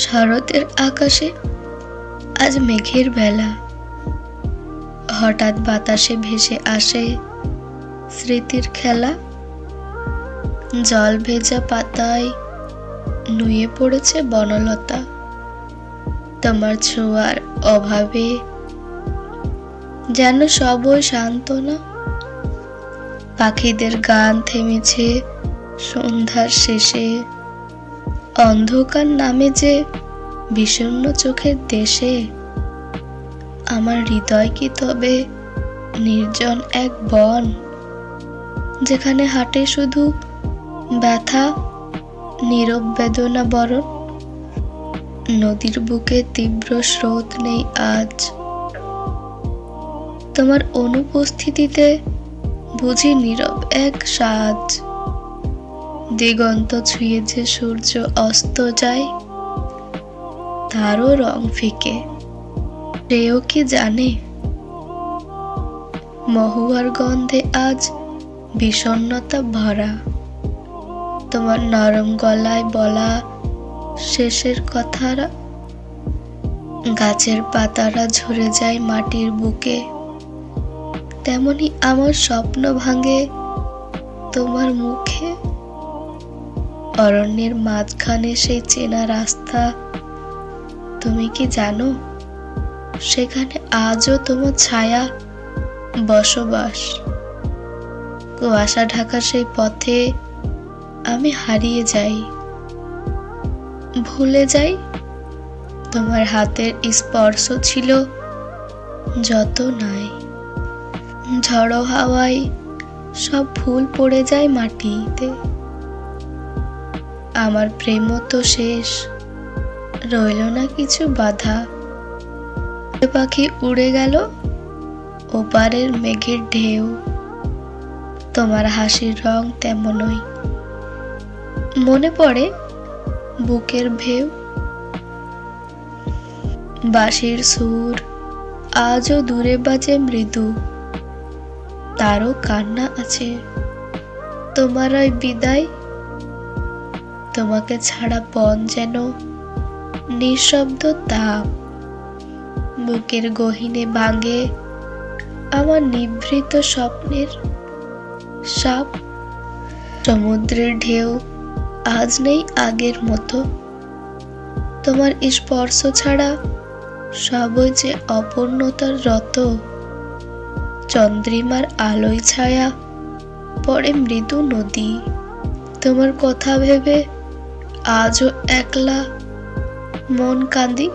শরতের আকাশে, আজ মেঘের বেলা। হঠাৎ বাতাসে ভেসে আসে স্মৃতির খেলা। জল ভেজা পাতায় নুয়ে পড়েছে বনলতা। তোমার ছোঁয়ার অভাবে যেন সবই সান্ত্বনা পাখিদের গান থেমেছে সন্ধ্যার শেষে। অন্ধকার নামে যে বিষণ্ণ চোখের দেশে, আমার হৃদয় কি তবে নির্জন এক বন, যেখানে হাটে শুধু ব্যথা, নীরব বেদনা বরণ? নদীর বুকে তীব্র স্রোত নেই আজ। তোমার অনুপস্থিতিতে বুঝি নীরব এক সাজ। দিগন্ত ছুঁয়ে যে সূর্য অস্ত যায়, তারও রং ফিকে। সেও কি জানে? মহুয়ার গন্ধে আজ বিষণ্ণতা ভরা। তোমার নরম গলায় বলা শেষের কথারা গাছের পাতারা ঝরে যায় মাটির বুকে। তেমনি আমার স্বপ্ন ভাঙে তোমার মুখে। অরণ্যের মাঝখানে সেই চেনা রাস্তা। তুমি কি জানো? সেখানে আজও তোমার ছায়া বসবাস। কুয়াশা ঢাকা সেই পথে আমি হারিয়ে যাই। ভুলে যাই? তোমার হাতের স্পর্শ ছিল যত নাই। ঝড়ো হাওয়ায় সব ফুল পড়ে যায় মাটিতে। আমার প্রেমও তো শেষ। রইল না কিছু বাধা। পাখি উড়ে গেল, ওপারের মেঘের ঢেউ। তোমার হাসির রং তেমনই। মনে পড়ে বুকের ভেউ। বাঁশির সুর আজও দূরে বাজে মৃদু। তারও কান্না আছে। তোমার ওই বিদায় তোমাকে ছাড়া বন যেন নিঃশব্দ তাপ। বুকের গহিনে বাঙে আমার নিভৃত স্বপ্নের সাপ। সমুদ্রের ঢেউ আজ নেই আগের মতো। তোমার স্পর্শ ছাড়া সবই যে অপূর্ণতার রত। চন্দ্রিমার আলোয় ছায়া পরে মৃদু নদী। তোমার কথা ভেবে আজও একলা মন কাঁদি